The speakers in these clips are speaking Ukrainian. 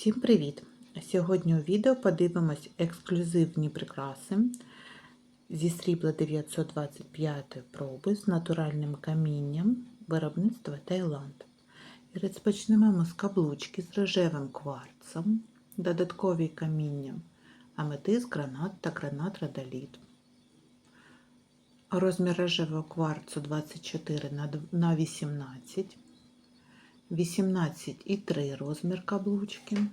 Всім привіт! Сьогодні у відео подивимось ексклюзивні прикраси зі срібла 925 проби з натуральним камінням виробництва Таїланд. І розпочнемо з каблучки з рожевим кварцем, додаткові каміння аметист, гранат та гранат радоліт. Розмір рожевого кварцу 24 на 18 18,3 розмір каблучки.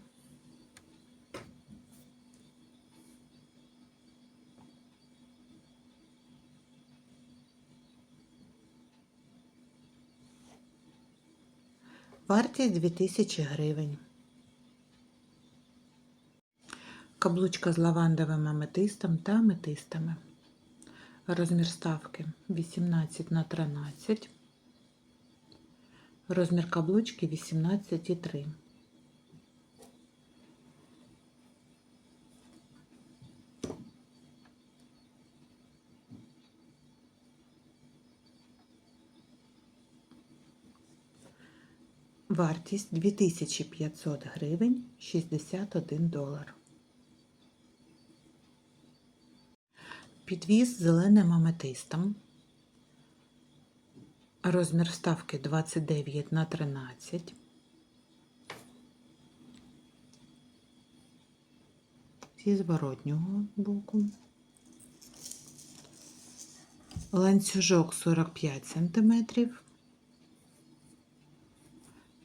Вартість 2000 гривень. Каблучка з лавандовим аметистом та аметистами. Розмір ставки 18 на 13 Розмір каблучки 18,3. Вартість 2500 гривень 61 долар. Підвіз зеленим аметистом. Розмір вставки 29 на 13. Зі зворотнього боку. Ланцюжок 45 см.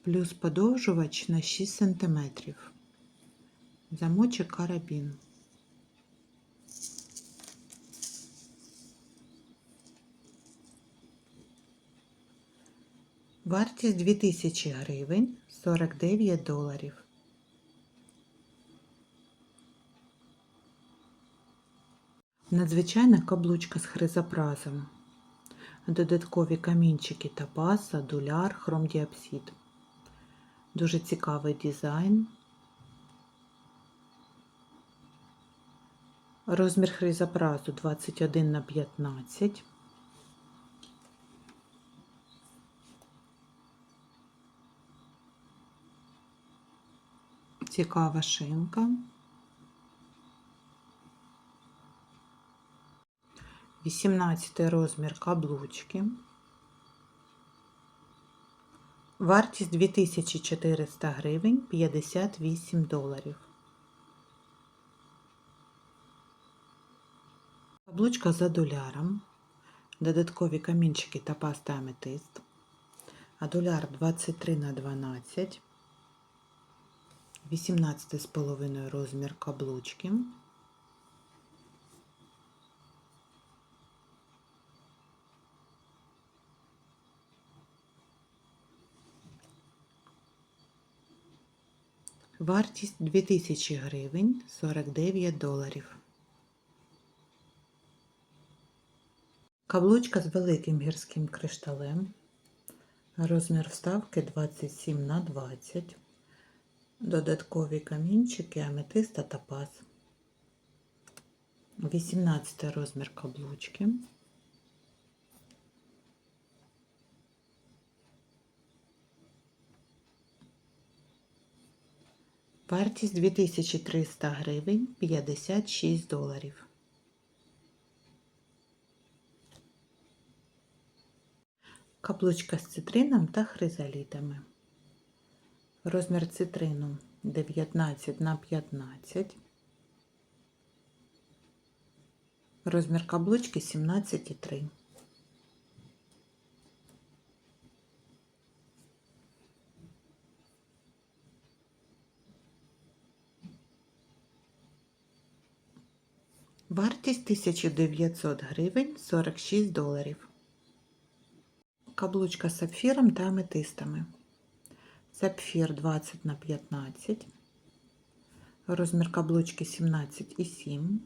Плюс подовжувач на 6 см. Замочок карабін. Вартість 2000 гривень 49 доларів. Надзвичайна каблучка з хризопразом. Додаткові камінчики топаз, адуляр, хромдіапсид. Дуже цікавий дизайн. Розмір хризопразу 21 на 15. Цікава шинка. Вісімнадцятий розмір каблучки. Вартість 2400 гривень 58 доларів. Каблучка за доляром. Додаткові камінчики та паста аметист. Адуляр 23 на 12 18,5 розмір каблучки. Вартість 2000 гривень 49 доларів. Каблучка з великим гірським кришталем. Розмір вставки 27 на 20 додаткові камінчики, аметиста та паз. 18 розмір каблучки. Вартість 2300 гривень 56 доларів. Каблучка з цитрином та хризалітами. Розмір цитрину 19 на 15. Розмір каблучки 17,3. Вартість 1900 гривень 46 доларів. Каблучка з сапфіром та аметистами. Сапфір 20 на 15, розмір каблучки 17,7.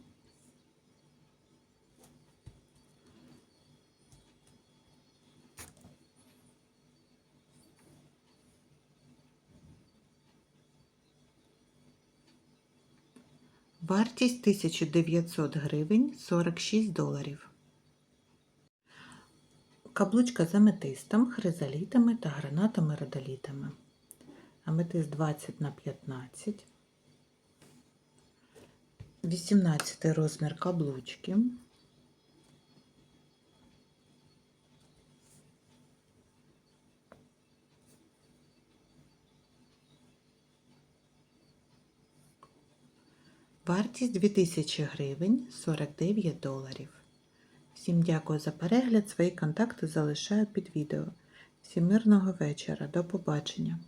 Вартість 1900 гривень 46 доларів. Каблучка з аметистом, хризалітами та гранатами радолітами Аметист 20 на 15. 18 розмір каблучки. Вартість 2000 гривень 49 доларів. Всім дякую за перегляд. Свої контакти залишаю під відео. Всім мирного вечора. До побачення.